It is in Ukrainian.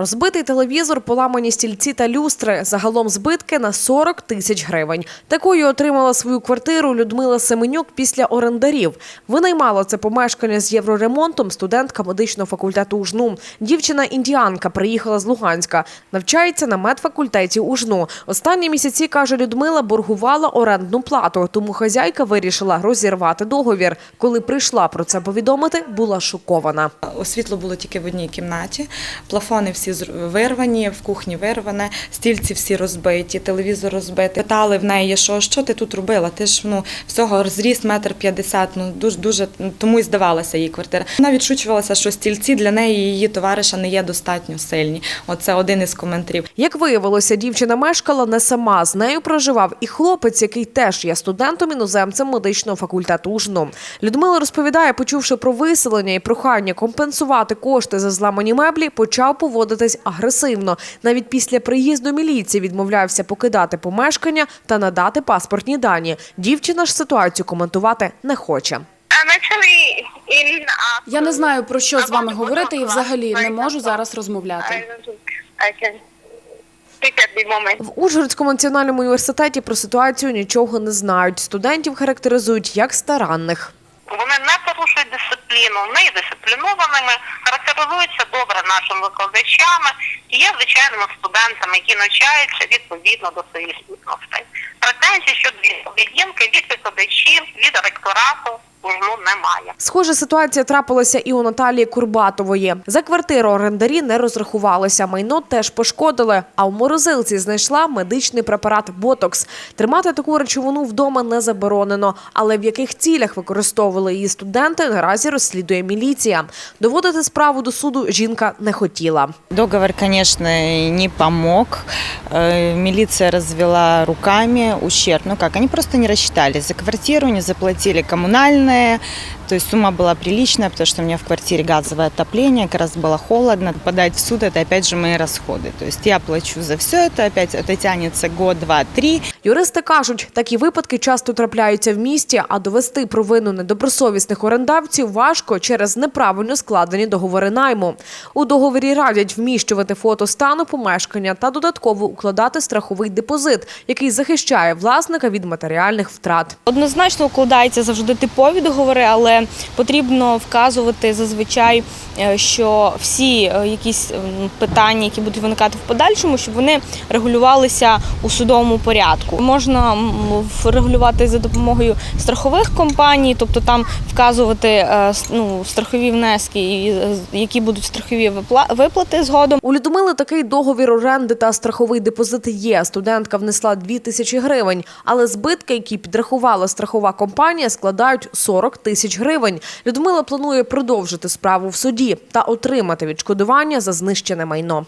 Розбитий телевізор, поламані стільці та люстри. Загалом збитки на 40 тисяч гривень. Такою отримала свою квартиру Людмила Семенюк після орендарів. Винаймала це помешкання з євроремонтом студентка медичного факультету УЖНУ. Дівчина-індіанка приїхала з Луганська. Навчається на медфакультеті УЖНУ. Останні місяці, каже Людмила, боргувала орендну плату, тому хазяйка вирішила розірвати договір. Коли прийшла про це повідомити, була шокована. Світло було тільки в одній кімнаті, плафони всі зр- вирвані, в кухні вирване, стільці всі розбиті, телевізор розбитий. Питали в неї, що, що ти тут робила? Ти ж ну всього зріст метр п'ятдесят. Ну дуже дуже тому і здавалася їй квартира. Вона відшучувалася, що стільці для неї і її товариша не є достатньо сильні. Оце один із коментарів. Як виявилося, дівчина мешкала не сама. З нею проживав і хлопець, який теж є студентом іноземцем медичного факультету УЖНУ. Людмила розповідає, почувши про виселення і прохання компенсувати кошти за зламані меблі, почав поводитись агресивно. Навіть після приїзду міліції відмовлявся покидати помешкання та надати паспортні дані. Дівчина ж ситуацію коментувати не хоче. Я не знаю про що з вами говорити і взагалі не можу зараз розмовляти. Moment. В Ужгородському національному університеті про ситуацію нічого не знають. Студентів характеризують як старанних. Вони не порушують дисципліну, не дисциплінованими, характеризуються добре нашими викладачами. І є звичайними студентами, які навчаються відповідно до своїх здібностей. Претензії щодо поведінки від викладачів, від ректорату ну, немає. Схожа ситуація трапилася і у Наталії Курбатової. За квартиру орендарі не розрахувалися. Майно теж пошкодили. А у морозилці знайшла медичний препарат Ботокс. Тримати таку речовину вдома не заборонено. Але в яких цілях використовували її студенти, наразі розслідує міліція. Доводити справу до суду жінка не хотіла. Договор, конечно, не помог. Э, Милиция развела руками ущерб. Ну как, они просто не рассчитались за квартиру, не заплатили коммунальные. То есть сумма была приличная, потому что у меня в квартире газовое отопление, как раз было холодно. Подать в суд – это опять же мои расходы. То есть я плачу за все это, опять это тянется год, два, три. Юристи кажуть, такі випадки часто трапляються в місті, а довести провину недобросовісних орендавців важко через неправильно складені договори найму. У договорі радять вміщувати фото стану помешкання та додатково укладати страховий депозит, який захищає власника від матеріальних втрат. Однозначно укладаються завжди типові договори, але потрібно вказувати зазвичай, е, що всі е, якісь питання, які будуть виникати в подальшому, щоб вони регулювалися у судовому порядку. Можна м, врегулювати за допомогою страхових компаній, тобто там вказувати е, ну, страхові внески, які будуть страхові випла- виплати згодом. У Людмили такий договір оренди та страховий депозит є. Студентка внесла 2 тисячі гривень, але збитки, які підрахувала страхова компанія, складають 40 тисяч гривень. Людмила планує продовжити справу в суді та отримати відшкодування за знищене майно.